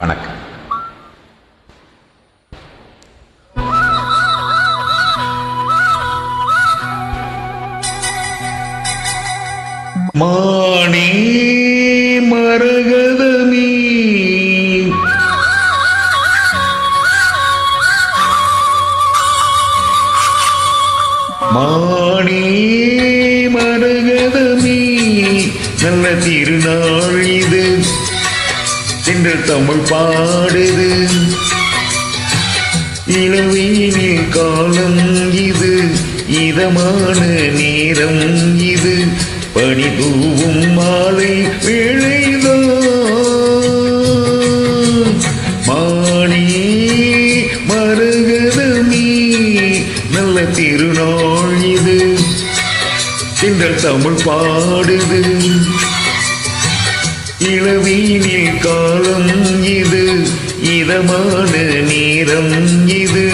வணக்கம். மாணி மரகதமீ மாணி மரகதமீ நல்ல திருநாள் இது. என்று தமிழ் பாடுது இளவீனில் காலம் இது இதமான நேரம் இது. பணி தூவும் மாலை வேளைதான். மாணி மரகதமீ நல்ல திருநாள் இது. என்ற தமிழ் பாடுது வெயிலில் காலம் இது இதமான நேரம் இது.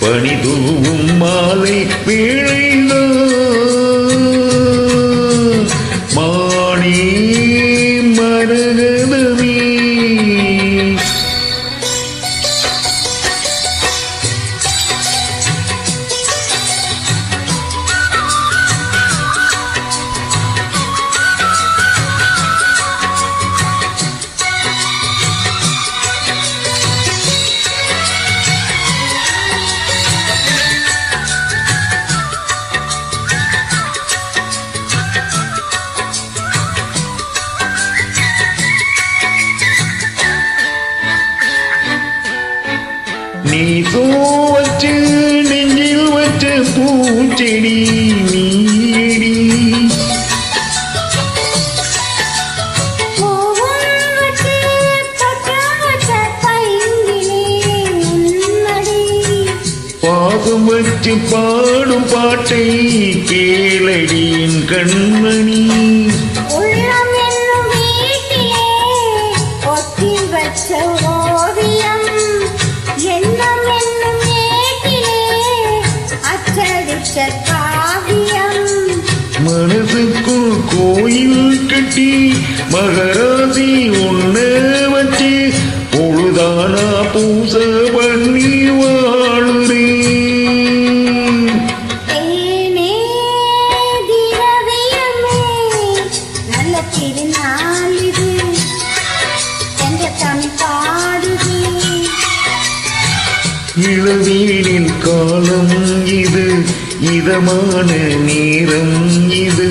பனி தூவும் மாலை வேளைதான் நீ வச்சு நெஞ்சில் வச்ச பூச்செடி நீடி பாகம் வச்சு பாடும் பாட்டை கேளடியின் கண்மணி. கோயில் கட்டி மகராசி உன்ன வச்சு பொழுதானா பூச பண்ணி பாடுது. இளவீனில் காலம் இது. இதமான நேரம் இது.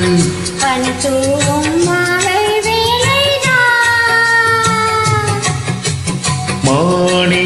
மாலை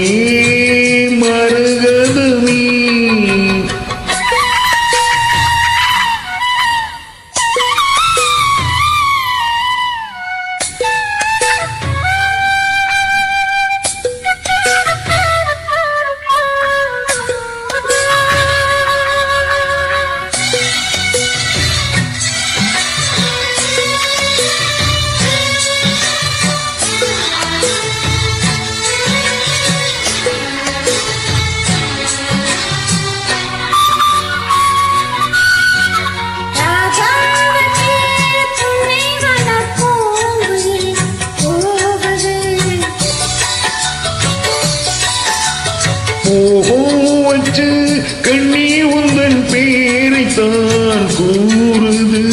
உந்தன் பேரைத்தான் கூறுது.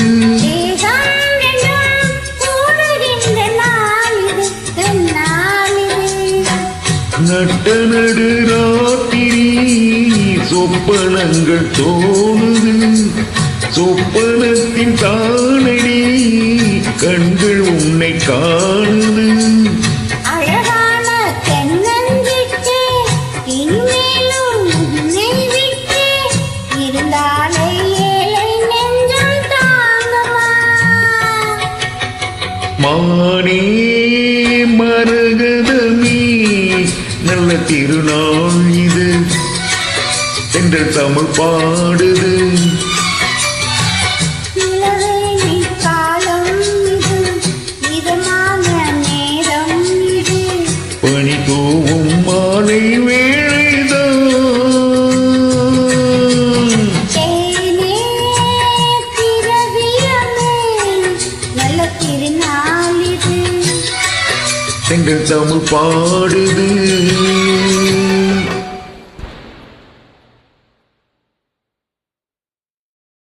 நட்ட நடு ராத்திரி சொப்பனங்கள் தோணுது. சொப்பனத்தின் தானடி கண்கள் உன்னை காணுது. மானே. மரகதமே நல்ல திருநாள் இது. என்ற தமிழ் பாடுது. எங்கள் தமிழ் பாடுது.